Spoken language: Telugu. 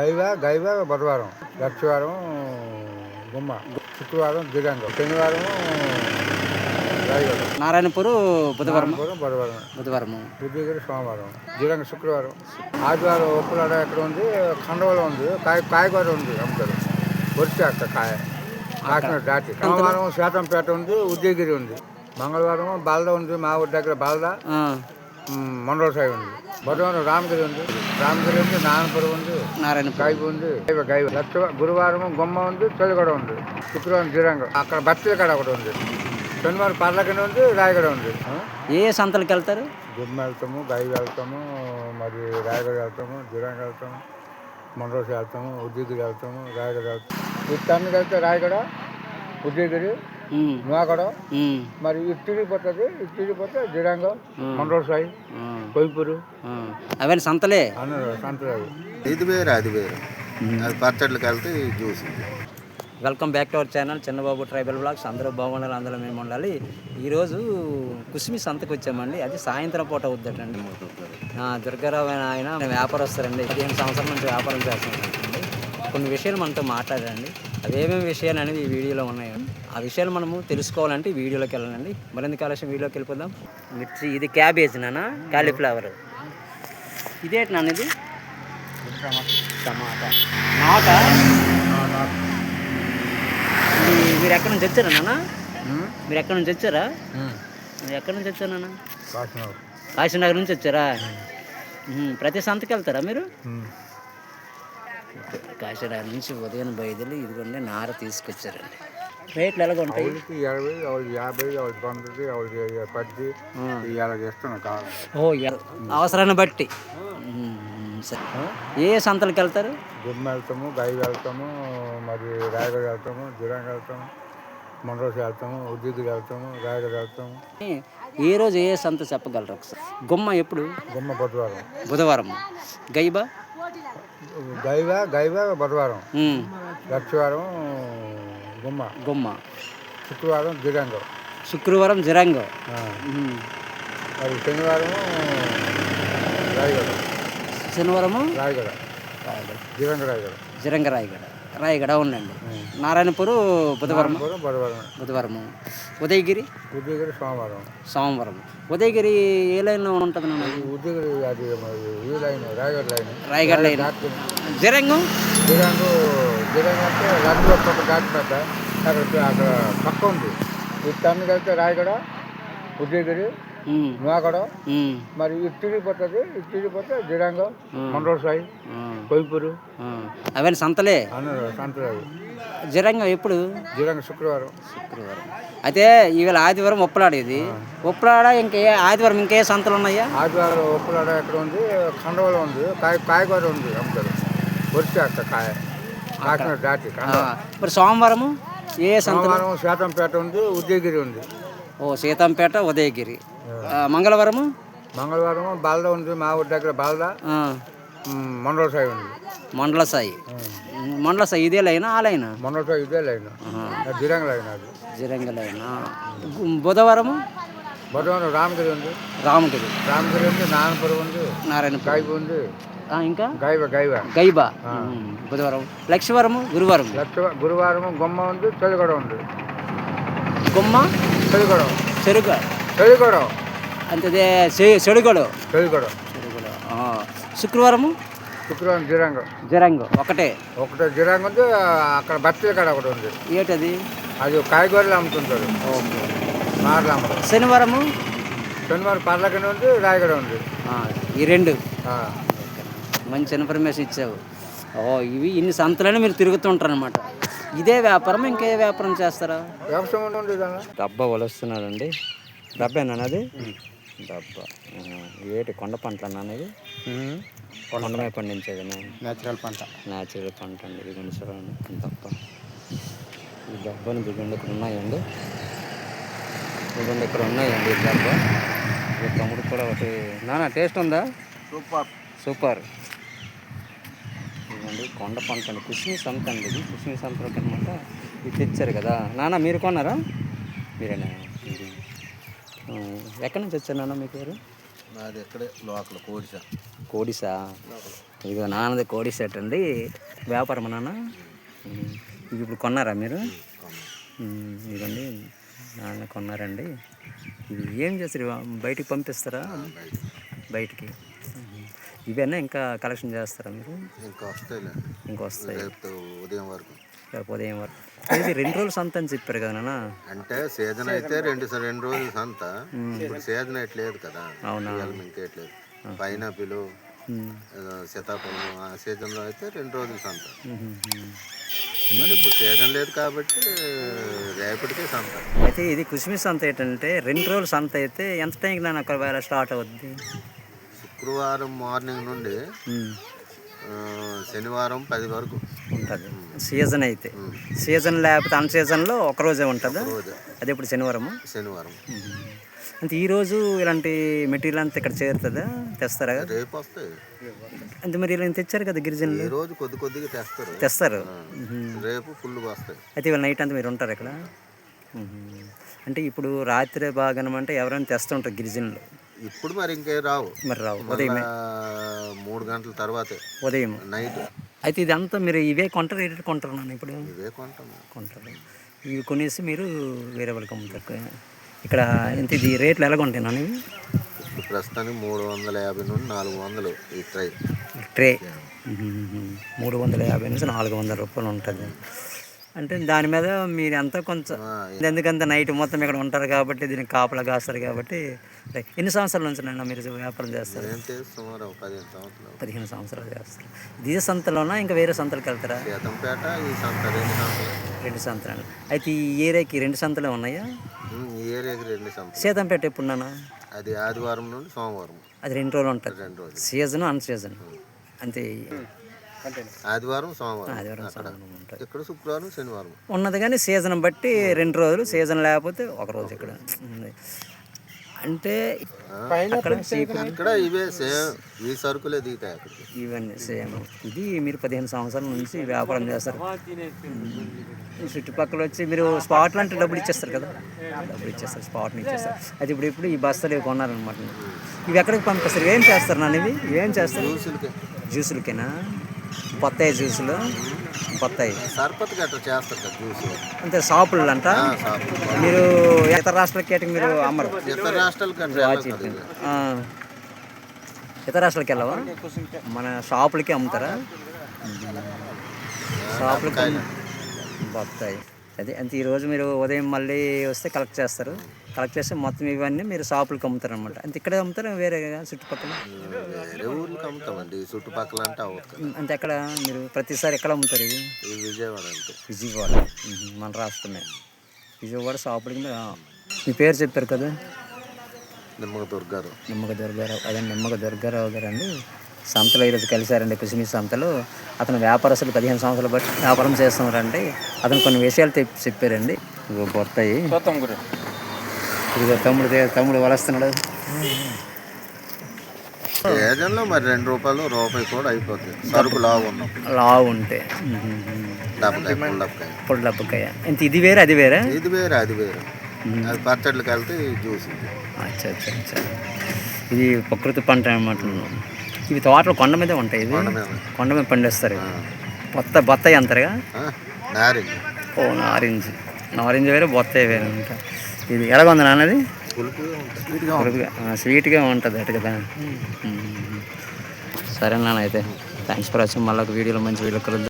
గైవ గైవ బుధవారం. లక్షవారం గుమ్మ. శుక్రవారం దిగంగం. శనివారం నారాయణపూర్ బుధవారం. బుధవారం. బుధవారము బుద్ధిగిరి సోమవారం. దిగంగ శుక్రవారం. ఆదివారం ఉప్పులాడ ఎక్కడ ఉంది? ఖండవలో ఉంది. కాయ కాయగూర ఉంది అమ్ముతారు. వరిసే అక్క కాయ. కాకినాడ దాటి. సోమవారం శాతంపేట ఉంది ఉదయగిరి ఉంది. మంగళవారం బాల్దా ఉంది మా ఊరి దగ్గర బాల్దా. మండల సాయి ఉంది. బుధవారం రామగిరి ఉంది. రామగిరి ఉంది నారాయణపురం ఉంది నారాయణపూర్. గైబు ఉంది గైబ లక్ష గురువారం గుమ్మ ఉంది తొలిగడ ఉంది. శుక్రవారం శ్రీరంగం అక్కడ బత్తిల కాడ ఒకటి ఉంది. శనివారం పర్లకని ఉంది రాయగడ ఉంది? ఏ సంతలకు వెళ్తారు? గుమ్మ వెళ్తాము గైబ వెళ్తాము మరి రాయగడ వెళ్తాము శ్రీరంగం వెళ్తాము మండలసి వెళ్తాము ఉద్యోగిరి వెళ్తాము రాయగడ వెళ్తాము. ఇట్టన్ని వెళ్తే రాయగడ ఉద్యోగిరి నూకడ మరి ఇటు తిరిగిపోతుంది ఇటు తిరిగిపోతే శ్రీరంగం మండల సాయి కొయ్పూరు. అవన్నీ సంతలే? సంతరాలు ఇది వేరు అది వేరు. అది వెళ్తే ఈ juice welcome back to our channel Chinnababu tribal blogs. అందరూ బాగుండాలి అందరూ మేము ఉండాలి. ఈరోజు కుసిమి సంతకు వచ్చామండి. అది సాయంత్రం పూట అవుద్దటండి ఆ, దుర్గారావు అనే ఆయన వ్యాపారస్తారండి పదిహేను సంవత్సరాల నుంచి వ్యాపారం చేస్తున్నారండి కొన్ని విషయాలు మనతో మాట్లాడారండి అవి ఏమేమి విషయాలు అనేవి ఈ వీడియోలో ఉన్నాయి. ఆ విషయాలు మనము తెలుసుకోవాలంటే ఈ వీడియోలోకి వెళ్ళాలండి. మరింత కాలుష్యం వీడియోకి వెళ్ళిపోదాం. మిర్చి ఇది క్యాబేజ్ నాన్న? కాలీఫ్లవర్. ఇదేంటి నాన్న ఇది? టమాటా. నాట? మీరు ఎక్కడి నుంచి వచ్చారా నాన్న? మీరు ఎక్కడి నుంచి వచ్చారా? మీరు ఎక్కడి నుంచి వచ్చారు నాన్న? కాశీనగర్. నుంచి వచ్చారా? ప్రతి సంతకి వెళ్తారా మీరు? కాశీనగర్ నుంచి ఉదయం బయలుదేరి ఇదిగోండి నార తీసుకొచ్చారండి. రేట్లు ఎలాగ ఉంటాయి? ఇరవై యాభై పది ఓ అవసరాన్ని బట్టి. ఏ సంతలకు వెళ్తారు? గుమ్మ వెళ్తాము గై వెళ్తాము మరి రాయగడ వెళ్తాము జిరంగ వెళ్తాము మండలసి వెళ్తాము ఉద్యోగిరి వెళ్తాము రాయగడ వెళ్తాము. ఏ రోజు ఏ సంత చెప్పగలరు ఒకసారి? గుమ్మ ఎప్పుడు? గుమ్మ బుధవారం. బుధవారం గైబా? గైవ గైవ బుధవారం లక్షవారం గుమ్మ. గుమ్మ. శుక్రవారం జిరంగం శుక్రవారం జిరంగ. మరి శనివారం రాయగడ. శనివారము రాయగడ. రాయగడ. జిరంగ రాయగడ. జిరంగ రాయగడ. రాయగడ ఉండండి. నారాయణపూర్ బుధవారం. బుధవారం. ఉదయగిరి? ఉద్యోగిరి సోమవారం. సోమవారం. ఉదయగిరి ఏ లైన్లో ఉంటుంది ఉద్యోగిరి అది line? Rayagada line. Rayagada line. జిరంగం? దిరంగు దిరంగు అంటే అక్కడ అక్కడ పక్క ఉంది. టన్ను కలిపితే రాయగడ ఉదయగిరి నూకడ మరి ఇటు తిరిగిపోతుంది ఇటు తిరిగిపోతే దిరంగం మండల సాయి కొయ్పూరు. అవన్నీ సంతలే? సంతరాలు జిరంగం ఎప్పుడు? దిరంగ శుక్రవారం. శుక్రవారం. అయితే ఈవేళ ఆదివారం ఉప్పలాడేది ఉప్పలాడ ఇంకే ఆదివారం ఇంకే సంతలు ఉన్నాయా? ఆదివారం ఉప్పులాడ ఎక్కడ ఉంది? ఖండవలో ఉంది. కాయ కాయగూర ఉంది అమ్ముతారు. వరిసే అక్క కాయ. కాకినాడ దాటి మరి సోమవారము ఏ సంత సోమవారం శాతంపేట ఉంది ఉదయగిరి ఉంది. ఓ సీతంపేట ఉదయగిరి. మంగళవారము? మంగళవారం బాల్దా ఉంది మా ఊరి దగ్గర బాల్దా. మండల సాయి ఉంది. మండల సాయి. మండల సాయి ఇదే లైనా ఆ లైనా? మండల సాయి ఇదే లైన్. దిరంగ లైన్ అది. జిరంగ లైనా బుధవారము? బుధవారం రామగిరి ఉంది. రామగిరి. రామగిరి ఉంది నారాయణపురం ఉంది నారాయణపూర్. గైబ ఉంది. ఇంకా? గైవ గైబా. ఉమ్, బుధవారం. లక్ష్మీవారము గురువారం లక్ష గురువారం గుమ్మ ఉంది తొలిగడ ఉంది. గుమ్మ? తొలిగడం చెరుక తొలిగడం అంటే చెడుగడు చెడుగడు ఆ, శుక్రవారము? శుక్రవారం జిరంగం. జిరంగ ఒకటే. ఒకటే జిరంగ ఉంది అక్కడ బత్తిల కాడ ఒకటి ఉంది. ఏటది అది కాయగూరలు అమ్ముతుంటారు. ఓకే. మార్లు అమ్మరు. శనివారము? శనివారం పర్లకని ఉంది రాయగడ ఉంది. ఆ, ఈ రెండు. ఆ. మంచి ఇన్ఫర్మేషన్ ఇచ్చావు. ఓ ఇవి ఇన్ని సంతలని మీరు తిరుగుతుంటారు అనమాట ఇదే వ్యాపారం ఇంకే వ్యాపారం చేస్తారా? వ్యవసాయం డబ్బా వలుస్తున్నాడండి. డబ్బేనా అది డబ్బా ఏటి కొండ పంటలు అనేది కొండమే పండించేది నేచురల్ పంట. న్యాచురల్ పంట అండి. ఇది చూడండి డబ్బ ఈ డబ్బాని దిగండి ఇక్కడ ఉన్నాయండి. దిగండి ఇక్కడ ఉన్నాయండి ఈ డబ్బా. ఈ తమ్ముడు కూడా ఒకటి నానా టేస్ట్ ఉందా? సూపర్. సూపర్. ఇదిగోండి కొండ పంట అండి. కుసిమి సంత అండి ఇది. కుసిమి సంతలోకి అనమాట ఇది తెచ్చారు కదా. నాన్న మీరు కొన్నారా? మీరేనా? ఎక్కడి నుంచి వచ్చారు నాన్న మీ పేరు? నాది ఎక్కడే లోకల్ కోడిసా కోడిసా ఇదిగో నాన్నది కోడి సెట్ అండి. వ్యాపారం నాన్న. ఇది ఇప్పుడు కొన్నారా మీరు? ఉమ్, ఇదిగోండి నాన్న కొన్నారండి. ఇది ఏం చేస్తారు? బయటికి పంపిస్తారా? బయటికి. ఇవన్నీ ఇంకా కలెక్షన్ చేస్తారా మీరు? ఇంకా వస్తాయిలే. ఇంకా వస్తాయి. ఉదయం వరకు. రేపు ఉదయం వరకు. ఇది రెండు రోజులు సంత అని చెప్పారు కదా నాన్న. అంటే సీజన్ అయితే రెండు రెండు రోజులు సంత. ఇప్పుడు సీజన్ ఎట్లేదు కదా. అవునా? ఇంకేట్లేదు పైనాపిల్. సీతాఫలం ఆ సీజన్లో అయితే రెండు రోజులు సంత. మరి ఇప్పుడు సీజన్ లేదు కాబట్టి రేపటికే సంత. అయితే ఇది కుస్మి సంత ఏంటంటే రెండు రోజులు సంత అయితే ఎంత టైంకి నేను అక్కడ వేళ స్టార్ట్ అవుద్ది? శుక్రవారం మార్నింగ్ నుండి శనివారం పది వరకు. ఉంటుంది. సీజన్ అయితే. సీజన్ లేకపోతే అన్ సీజన్లో ఒక రోజే ఉంటుందా? అది ఇప్పుడు శనివారము? శనివారం. అంటే ఈరోజు ఇలాంటి మెటీరియల్ అంతా ఇక్కడ చేరుతుందా? తెస్తారా? రేపు వస్తాయి. అంటే మరి ఇలా తెచ్చారు కదా గిరిజనులు? ఈ రోజు కొద్ది కొద్దిగా తెస్తారు. తెస్తారు. రేపు ఫుల్గా వస్తాయి. అయితే ఇవాళ నైట్ అంతా మీరు ఉంటారు ఇక్కడ. అంటే ఇప్పుడు రాత్రి బాగానం అంటే ఎవరైనా తెస్తుంటారు గిరిజనులు? ఇప్పుడు మరి ఇంకే రావు. మరి రావు. ఉదయం మూడు గంటల తర్వాతే. ఉదయం నైట్ అయితే ఇదంతా మీరు ఇవే కొంటారు రేటు కొంటారు నాన్న ఇప్పుడు? ఇవే కొంటాం. కొంటారు. ఇవి కొనేసి మీరు వేరే వాళ్ళకి అమ్ముతారు. ఇక్కడ ఎంత ఇది రేట్లు ఎలాగ ఉంటాయి నాన్న ఇప్పుడు ప్రస్తుతానికి మూడు వందల యాభై నుండి నాలుగు వందలు ఈ ట్రై. ట్రే. మూడు వందల యాభై నుంచి నాలుగు వందల రూపాయలు ఉంటుంది. అంటే దాని మీద మీరు ఎంత కొంచెం ఆ, ఎందుకంటే నైట్ మొత్తం ఇక్కడ ఉంటారు కాబట్టి దీనికి కాపలా కాస్తారు కాబట్టి. ఎన్ని సంవత్సరాల నుంచి నన్ను మీరు వ్యాపారం చేస్తారు? పదిహేను సంవత్సరాలు. చేస్తారు. ఇదే సంతలోనా ఇంకా వేరే సంతలకు వెళ్తారా? రెండు సంతలు. అయితే ఈ ఏరియాకి రెండు సంతలే ఉన్నాయా? సీతంపేట ఎప్పుడు నాన్న అది ఆదివారం నుండి సోమవారం. అది రెండు రోజులు ఉంటుంది. రోజులు. సీజన్ అన్ సీజన్ అంతే. ఆదివారం సోమవారం. అక్కడ. ఇక్కడ శుక్రవారం శనివారం. ఉన్నది కానీ సీజన్ బట్టి రెండు రోజులు సీజన్ లేకపోతే ఒక రోజు ఇక్కడ అంటే ఇక్కడ ఇవే సేమ్ ఈ సరుకులే దిగుతాయి అక్కడికి ఇవన్నీ సేమ్. ఇది మీరు పదిహేను సంవత్సరాల నుంచి వ్యాపారం చేస్తారు. చుట్టుపక్కల వచ్చి మీరు స్పాట్లు అంటే డబ్బులు ఇచ్చేస్తారు కదా? డబ్బులు ఇచ్చేస్తారు స్పాట్ని ఇచ్చేస్తారు. అది ఇప్పుడు ఇప్పుడు ఈ బస్తాలు ఇవి కొన్నారనమాట ఇవి ఎక్కడికి పంపిస్తారు? ఏం చేస్తారు నన్ను ఇవి? ఏం చేస్తారు? జ్యూసులకి. జ్యూసులకేనా? బత్తాయి జ్యూసులు. బత్తాయి. సర్పత్ గట్ట చేస్తారు జ్యూస్. అంతే షాపులు అంట మీరు ఇతర రాష్ట్రాల కేటకి మీరు అమ్మరు. ఇతర రాష్ట్రాల కంటే వెళ్ళం కదా. ఇది. ఆ. ఇతర రాష్ట్రాలకి వెళ్ళవా? మన షాపులకి అమ్ముతారా? షాపులకి బత్తాయి. అదే అంతే ఈరోజు మీరు ఉదయం మళ్ళీ వస్తే కలెక్ట్ చేస్తారు. కలెక్ట్ చేస్తే మొత్తం ఇవన్నీ మీరు షాపులకి అమ్ముతారు అనమాట అంతే ఇక్కడే అమ్ముతారా వేరే చుట్టుపక్కల? వేరే ఊర్లకు అమ్ముతామండి చుట్టుపక్కల అంటే అంటే ఎక్కడ మీరు ప్రతిసారి ఎక్కడ అమ్ముతారు ఇది? ఈ విజయవాడ అంటే విజయవాడ. మన రాష్ట్రమే. విజయవాడ షాపులకి మీ పేరు చెప్పారు కదా? నిమ్మక దుర్గారు నిమ్మక దుర్గారావు. అదే నిమ్మక దుర్గారావు గారు అండి. సంతలో ఈరోజు కలిశారండి కుసిమి సంతలో. అతను వ్యాపారస్తులు పదిహేను సంవత్సరాలు బట్టి వ్యాపారం చేస్తున్నారండి. అతను కొన్ని విషయాలు చెప్పారండి. బొత్తాయి. ఇదిగో తమ్ముడు తమ్ముడు వలస్తున్నాడు. సీజన్లో మరి రెండు రూపాయలు రూపాయి కూడా అయిపోతుంది సరుకు లావు ఉన్నాం లావు ఉంటే. ఇప్పుడు డబ్బుకాయ ఇంత ఇది వేరే అది వేరే? ఇది వేరే అది వేరే. అది పచ్చడికి వెళ్తే జ్యూస్. అచ్చా అచ్చా అచ్చా. ఇది ప్రకృతి పంట అనమాట ఇవి తోటలు కొండ మీదే ఉంటాయి ఇది కొండ మీద. పండిస్తారు. బొత్త బత్తాయి అంటారుగా? నారింజ. ఓ నారింజ. నారింజ వేరే బొత్తాయి వేరే ఉంటాయి ఇది ఎలాగ ఉంది నాన్నది స్వీట్గా ఉంటుంది. అటు కదా. సరే నాన్న అయితే. థ్యాంక్స్ ఫర్ వాచింగ్ మళ్ళీ ఒక వీడియోలో మంచి వీడియో కలుద్దాం.